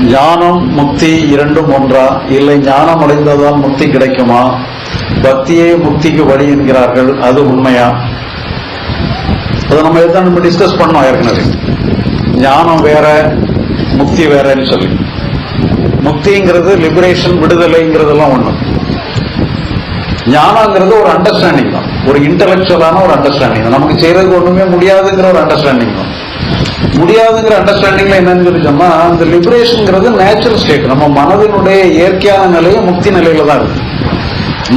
ஞானம் முக்தி இரண்டும் ஒன்றா? இல்லை ஞானம் அடைந்ததால் முக்தி கிடைக்குமா? பக்தியே முக்திக்கு வழி என்கிறார்கள் அது உண்மையா? அதை நம்ம எதாவது நம்ம டிஸ்கஸ் பண்ணோம் ஏற்கனவே. ஞானம் வேற முக்தி வேறன்னு சொல்லி. முக்திங்கிறது லிபரேஷன் விடுதலைங்கிறதெல்லாம் ஒண்ணு. ஞானங்கிறது ஒரு அண்டர்ஸ்டாண்டிங் தான். ஒரு இன்டலெக்சுவலான ஒரு அண்டர்ஸ்டாண்டிங் தான். நமக்கு செய்யறதுக்கு ஒண்ணுமே முடியாதுங்கிற ஒரு அண்டர்ஸ்டாண்டிங் தான். முடியாதுங்கிற அண்டர்ஸ்டாண்டிங்ல என்னன்னு சொல்லி சொன்னா அந்த லிபரேஷன்ங்கிறது நேச்சுரல் ஸ்டேட் நம்ம மனதினுடைய இயற்கையான நிலையை முக்தி நிலையில தான் இருக்கு.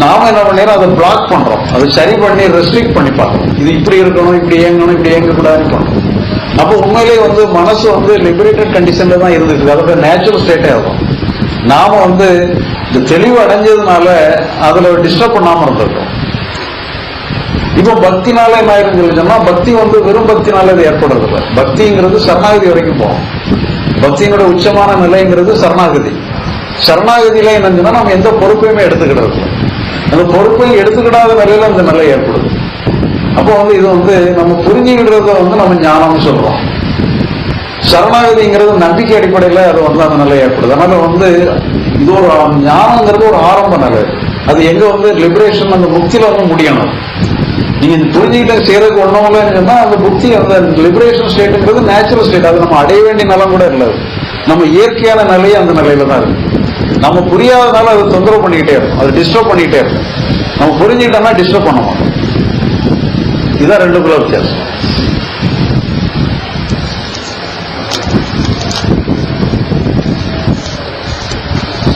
நாம என்ன பண்ணிடுறோம் அதை பிளாக் பண்றோம். அதை சரி பண்ணி ரெஸ்ட்ரிக்ட் பண்ணி பார்க்கணும். இது இப்படி இருக்கணும் இப்படி இயங்கணும் இப்படி இயங்க கூடாதுன்னு பண்றோம் அப்போ உண்மையிலேயே வந்து மனசு வந்து லிபரேட்டட் கண்டிஷன்ல தான் இருந்துச்சு அதோட நேச்சுரல் ஸ்டேட்டே ஆகும் நாம வந்து இந்த தெளிவு அடைஞ்சதுனால அதுல டிஸ்டர்ப் பண்ணாம இருந்திருக்கோம். இப்போ பக்தினால என்ன ஆயிருன்னு சொல்லி சொன்னா பக்தி வந்து வெறும் பக்தினால அது ஏற்படுறது இல்லை பக்திங்கிறது சரணாகதி வரைக்கும் போகும். பக்தியினுடைய உச்சமான நிலைங்கிறது சரணாகதி. சரணாகதியில என்னன்னா நம்ம எந்த பொறுப்பையுமே எடுத்துக்கிடுறது அந்த பொறுப்பை எடுத்துக்கிடாத நிலையில அந்த நிலை ஏற்படுது. அப்போ வந்து இது வந்து நம்ம புரிஞ்சுக்கிடுறத வந்து நம்ம ஞானம்னு சொல்றோம். சரணாகதிங்கிறது நம்பிக்கை அடிப்படையில் அது வந்து அந்த நிலை ஏற்படுது. அதனால வந்து இது ஒரு ஞானங்கிறது ஒரு ஆரம்ப நிலை. அது எங்க வந்து லிபரேஷன் அந்த முக்தியில வந்து முடியணும். நீ இந்த புரிஞ்சுக்கிட்ட செய்யறதுக்கு ஒன்றும் இல்லைன்னு சொன்னா அந்த புத்தி அந்த லிபரேஷன் ஸ்டேட்டுங்கிறது நேச்சுரல் ஸ்டேட் அது நம்ம அடைய வேண்டிய நிலம் கூட இல்லை நம்ம இயற்கையான நிலையே அந்த நிலையில தான் இருக்கு. நம்ம புரியாததால அது தொந்தரவு பண்ணிக்கிட்டே இருக்கும். அது டிஸ்டர்ப் பண்ணிக்கிட்டே இருக்கும். நம்ம புரிஞ்சுக்கிட்டோம்னா டிஸ்டர்ப் பண்ண மாட்டோம் இதுதான் ரெண்டுக்குள்ள வித்தியாசம்.